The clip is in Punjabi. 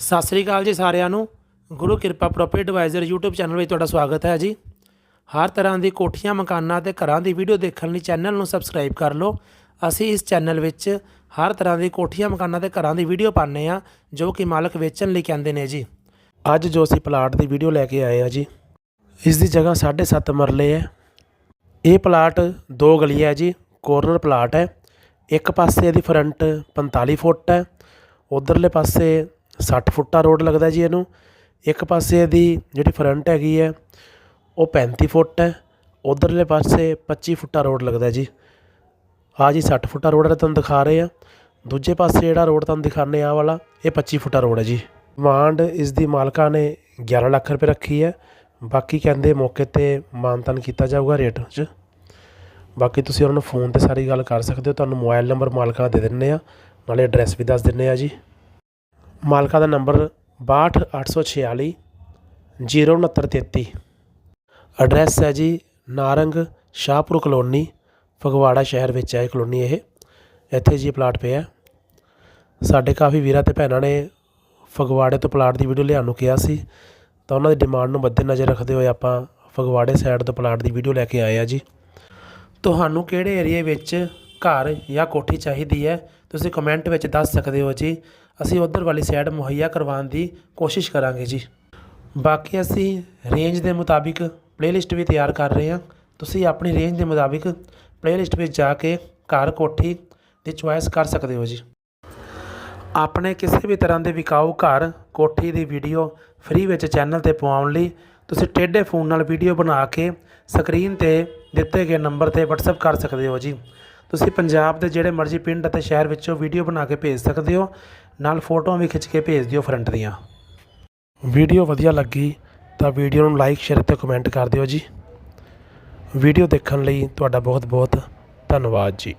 ਸਤਿ ਸ੍ਰੀ ਅਕਾਲ ਜੀ ਸਾਰਿਆਂ ਨੂੰ। ਗੁਰੂ ਕਿਰਪਾ ਪ੍ਰੋਪਰਟੀ ਐਡਵਾਈਜ਼ਰ YouTube ਚੈਨਲ ਵਿੱਚ ਤੁਹਾਡਾ ਸਵਾਗਤ ਹੈ ਜੀ। ਹਰ ਤਰ੍ਹਾਂ ਦੀ ਕੋਠੀਆਂ, ਮਕਾਨਾਂ ਤੇ ਘਰਾਂ ਦੀ ਵੀਡੀਓ ਦੇਖਣ ਲਈ ਚੈਨਲ ਨੂੰ ਸਬਸਕ੍ਰਾਈਬ ਕਰ ਲਓ। ਅਸੀਂ ਇਸ ਚੈਨਲ ਵਿੱਚ ਹਰ ਤਰ੍ਹਾਂ ਦੀ ਕੋਠੀਆਂ, ਮਕਾਨਾਂ ਤੇ ਘਰਾਂ ਦੀ ਵੀਡੀਓ ਪਾਉਂਦੇ ਆ ਜੋ ਕਿ ਮਾਲਕ ਵੇਚਣ ਲਈ ਕਹਿੰਦੇ ਨੇ ਜੀ। ਅੱਜ ਜੋ ਅਸੀਂ ਪਲਾਟ ਦੀ ਵੀਡੀਓ ਲੈ ਕੇ ਆਏ ਆ ਜੀ, ਇਸ ਦੀ ਜਗ੍ਹਾ 7.5 ਮਰਲੇ ਹੈ। ਇਹ ਪਲਾਟ ਦੋ ਗਲੀ ਹੈ ਜੀ ਕੋਰਨਰ ਪਲਾਟ ਹੈ। ਇੱਕ ਪਾਸੇ ਇਹਦੀ ਫਰੰਟ 45 ਫੁੱਟ ਹੈ, ਉਧਰਲੇ ਪਾਸੇ 60 ਫੁੱਟਾ ਰੋਡ ਲੱਗਦਾ ਜੀ ਇਹਨੂੰ। ਇੱਕ ਪਾਸੇ ਇਹਦੀ ਜਿਹੜੀ ਫਰੰਟ ਹੈਗੀ ਹੈ, ਉਹ 35 ਫੁੱਟ ਹੈ। ਉਧਰਲੇ ਪਾਸੇ 25 ਫੁੱਟਾ ਰੋਡ ਲੱਗਦਾ ਜੀ। ਆ ਜੀ 60 ਫੁੱਟਾ ਰੋਡ ਹੈ ਤੁਹਾਨੂੰ ਦਿਖਾ ਰਹੇ ਆ ਦੂਜੇ ਪਾਸੇ ਜਿਹੜਾ ਰੋਡ ਤੁਹਾਨੂੰ ਦਿਖਾਣੇ ਆ ਵਾਲਾ, ਇਹ 25 ਫੁੱਟਾ ਰੋਡ ਹੈ ਜੀ। ਡਿਮਾਂਡ ਇਸ ਦੀ ਮਾਲਕਾਂ ਨੇ 11 ਲੱਖ ਰੁਪਏ ਰੱਖੀ ਹੈ। ਬਾਕੀ ਕਹਿੰਦੇ ਮੌਕੇ ਤੇ ਮਾਨਤਨ ਕੀਤਾ ਜਾਊਗਾ ਰੇਟ 'ਚ। ਬਾਕੀ ਤੁਸੀਂ ਉਹਨਾਂ ਨੂੰ ਫੋਨ ਤੇ ਸਾਰੀ ਗੱਲ ਕਰ ਸਕਦੇ ਹੋ। ਤੁਹਾਨੂੰ ਮੋਬਾਈਲ ਨੰਬਰ ਮਾਲਕਾਂ ਦੇ ਦਿੰਨੇ ਆ ਨਾਲੇ ਐਡਰੈਸ ਵੀ ਦੱਸ ਦਿੰਨੇ ਆ ਜੀ। ਮਾਲਕਾਂ ਦਾ ਨੰਬਰ 62846 06933 ਐਡਰੈਸ ਹੈ ਜੀ ਨਾਰੰਗ ਸ਼ਾਹਪੁਰ ਕਲੋਨੀ, ਫਗਵਾੜਾ ਸ਼ਹਿਰ ਵਿੱਚ ਹੈ ਕਲੋਨੀ ਇਹ। ਇੱਥੇ ਜੀ ਪਲਾਟ ਪਿਆ ਸਾਡੇ ਕਾਫੀ ਵੀਰਾਂ ਤੇ ਭੈਣਾਂ ਨੇ ਫਗਵਾੜੇ ਤੋਂ ਪਲਾਟ ਦੀ ਵੀਡੀਓ ਲਿਆਉਣ ਨੂੰ ਕਿਹਾ ਸੀ। ਤਾਂ ਉਹਨਾਂ ਦੀ ਡਿਮਾਂਡ ਨੂੰ ਮੱਦੇਨਜ਼ਰ ਰੱਖਦੇ ਹੋਏ ਆਪਾਂ ਫਗਵਾੜੇ ਸਾਈਡ ਤੋਂ ਪਲਾਟ ਦੀ ਵੀਡੀਓ ਲੈ ਕੇ ਆਏ ਆ ਜੀ। ਤੁਹਾਨੂੰ ਕਿਹੜੇ ਏਰੀਏ ਵਿੱਚ ਘਰ ਜਾਂ ਕੋਠੀ ਚਾਹੀਦੀ ਹੈ। ਤੁਸੀਂ ਕਮੈਂਟ ਵਿੱਚ ਦੱਸ ਸਕਦੇ ਹੋ ਜੀ। ਅਸੀਂ ਉਧਰ ਵਾਲੀ ਸਾਈਡ ਮੁਹੱਈਆ ਕਰਵਾਉਣ ਦੀ ਕੋਸ਼ਿਸ਼ ਕਰਾਂਗੇ ਜੀ। ਬਾਕੀ ਅਸੀਂ ਰੇਂਜ ਦੇ ਮੁਤਾਬਿਕ ਪਲੇਲਿਸਟ ਵੀ ਤਿਆਰ ਕਰ ਰਹੇ ਹਾਂ। ਤੁਸੀਂ ਆਪਣੀ ਰੇਂਜ ਦੇ ਮੁਤਾਬਿਕ ਪਲੇਲਿਸਟ ਵਿੱਚ ਜਾ ਕੇ ਘਰ, ਕੋਠੀ ਦੀ ਚੁਆਇਸ ਕਰ ਸਕਦੇ ਹੋ ਜੀ। ਆਪਣੇ ਕਿਸੇ ਵੀ ਤਰ੍ਹਾਂ ਦੇ ਵਿਕਾਊ ਘਰ, ਕੋਠੀ ਦੀ ਵੀਡੀਓ ਫ੍ਰੀ ਵਿੱਚ ਚੈਨਲ ਤੇ ਪਵਾਉਣ ਲਈ ਤੁਸੀਂ ਟੇਢੇ ਫੋਨ ਨਾਲ ਵੀਡੀਓ ਬਣਾ ਕੇ ਸਕਰੀਨ ਤੇ ਦਿੱਤੇ ਗਏ ਨੰਬਰ ਤੇ WhatsApp ਕਰ ਸਕਦੇ ਹੋ ਜੀ। ਤੁਸੀਂ ਪੰਜਾਬ ਦੇ ਜਿਹੜੇ ਮਰਜ਼ੀ ਪਿੰਡ ਅਤੇ ਸ਼ਹਿਰ ਵਿੱਚੋਂ ਵੀਡੀਓ ਬਣਾ ਕੇ ਭੇਜ ਸਕਦੇ ਹੋ, ਨਾਲ ਫੋਟੋਆਂ ਵੀ ਖਿੱਚ ਕੇ ਭੇਜ ਦਿਓ ਫਰੰਟ ਦੀਆਂ। ਵੀਡੀਓ ਵਧੀਆ ਲੱਗੀ ਤਾਂ ਵੀਡੀਓ ਨੂੰ ਲਾਈਕ ਸ਼ੇਅਰ ਤੇ ਕਮੈਂਟ ਕਰ ਦਿਓ ਜੀ। ਵੀਡੀਓ ਦੇਖਣ ਲਈ ਤੁਹਾਡਾ ਬਹੁਤ ਬਹੁਤ ਧੰਨਵਾਦ ਜੀ।